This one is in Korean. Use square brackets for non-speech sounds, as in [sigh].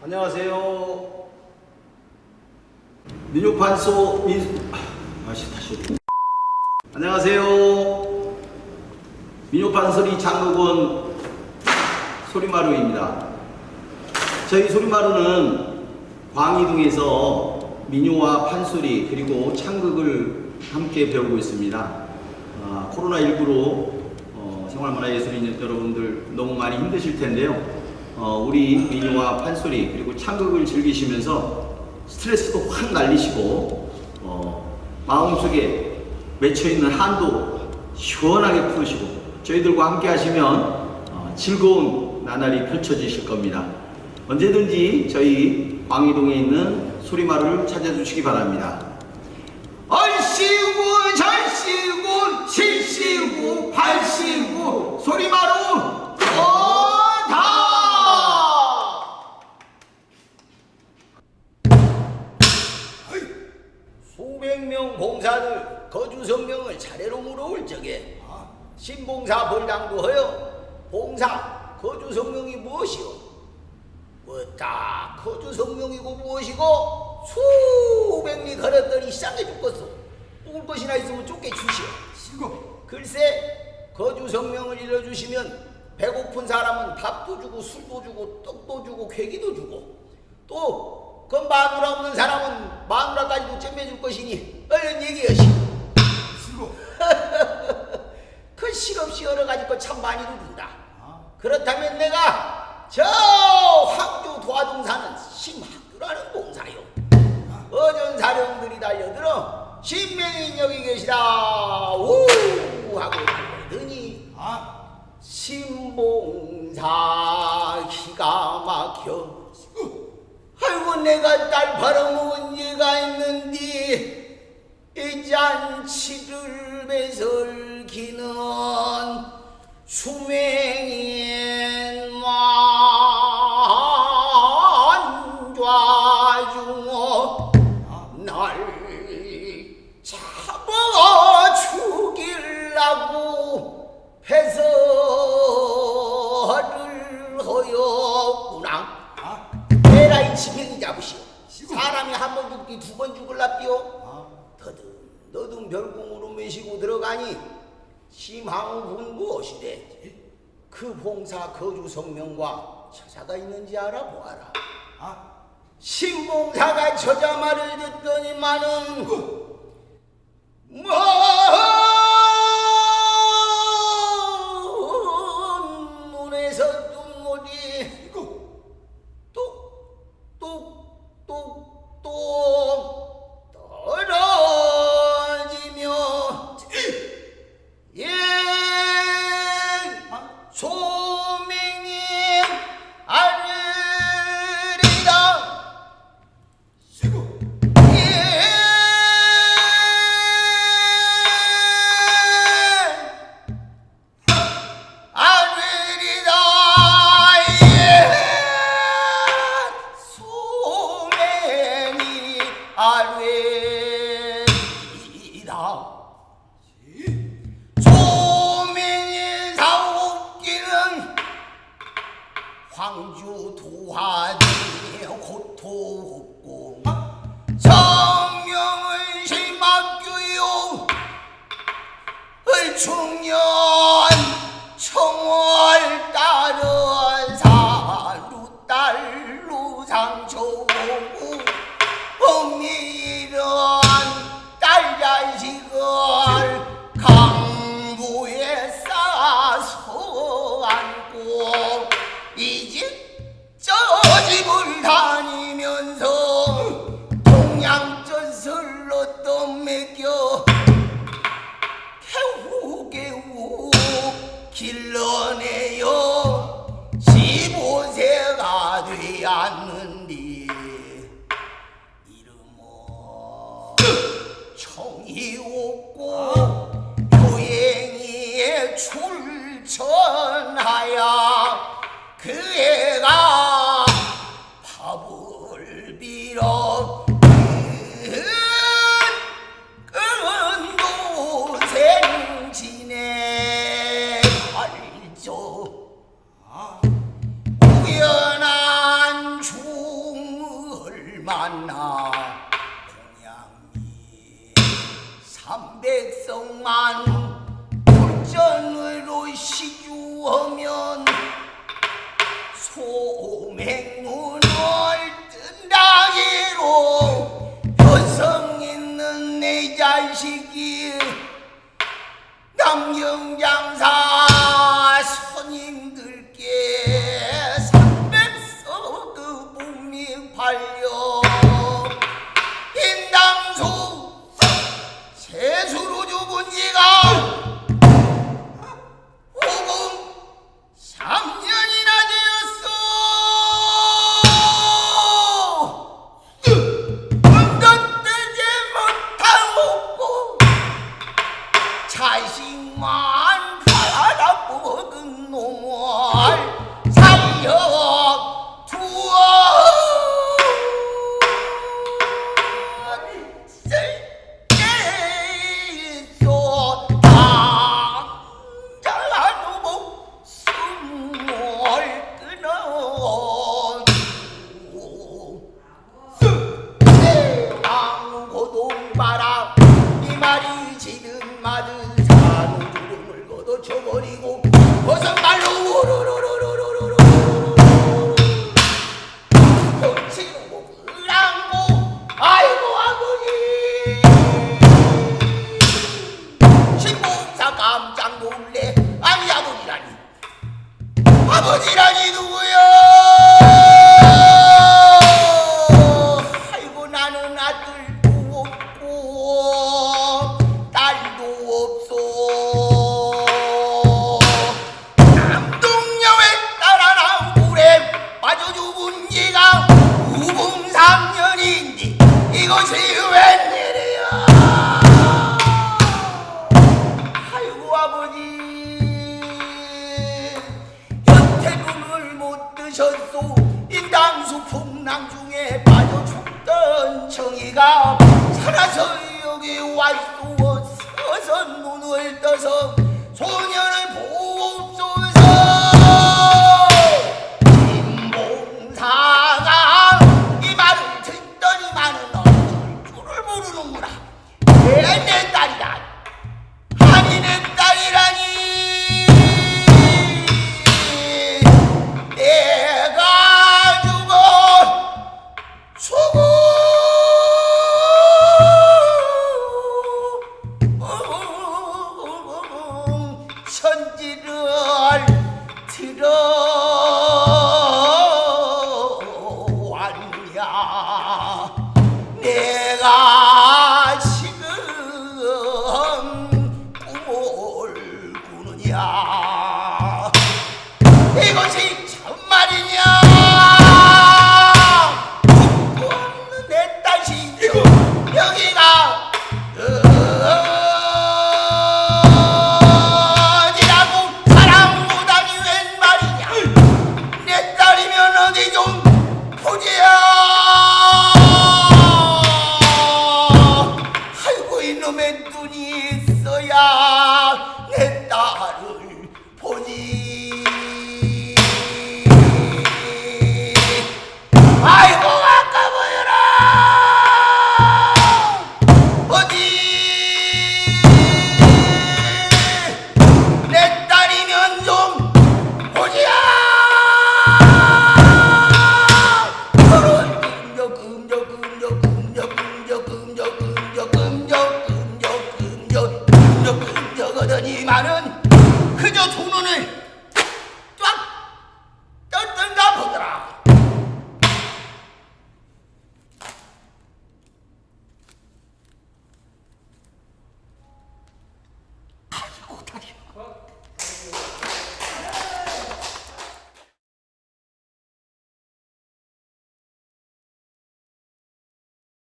안녕하세요. 민요판소 민 아씨 다시. 안녕하세요. 민요판소리 장국원 소리마루입니다. 저희 소리마루는 광희동에서 민요와 판소리 그리고 창극을 함께 배우고 있습니다. 아, 코로나19로 어, 생활문화예술인 여러분들 너무 많이 힘드실 텐데요. 어, 우리 민요와 판소리 그리고 창극을 즐기시면서 스트레스도 확 날리시고 어, 마음속에 맺혀있는 한도 시원하게 푸시고 저희들과 함께 하시면 어, 즐거운 나날이 펼쳐지실 겁니다. 언제든지 저희 광희동에 있는 소리마루를 찾아주시기 바랍니다. 얼씨구 칠씨구 봉사 거주 성명이 무엇이오? 뭐다 거주 성명이고 무엇이고? 수백 리 걸었더니 시장해 죽겠어 먹을 것이나 있으면 쫓게 주시오. 시고. 글쎄 거주 성명을 일러주시면 배고픈 사람은 밥도 주고 술도 주고 떡도 주고 괴기도 주고 또그 마누라 없는 사람은 마누라까지도 잼매줄 것이니 얼른 얘기하시오. [laughs] 그 실없이 여러 가지 거 참 많이도 준다 그렇다면 내가 저 황주 도화동 사는 심학교라는 봉사요. 어전 사령들이 달려들어 신명인 여기 계시다. 우 하고 달려드니 아? 신봉사 기가 막혀. 아이고 내가 딸 팔아먹은 얘가 있는데 이 잔치를 배설기는 수맹인 만 좌중어 날 잡아 죽이려고 배설을 허였구나. 아 에라이 지팽이 잡으시오. 사람이 한 번 죽기 두 번 죽을랍디오. 아 더듬 더듬 별궁으로 메시고 들어가니 심항군 무엇이래 그 봉사 거주 성명과 처자가 있는지 알아보아라. 아 신봉사가 처자 말을 듣더니만은 먼 눈에서 눈물이 을충 15세가 되었는데 이름은 청이 없고 교행이에 출천하야 그 애가 밥을 빌어 삼백성만 불전으로 시주하면 소맹문 전소. 인당수 풍랑 중에 빠져 죽던 정의가 살아서 여기 와있어. 서선 문을 떠서 소년을 God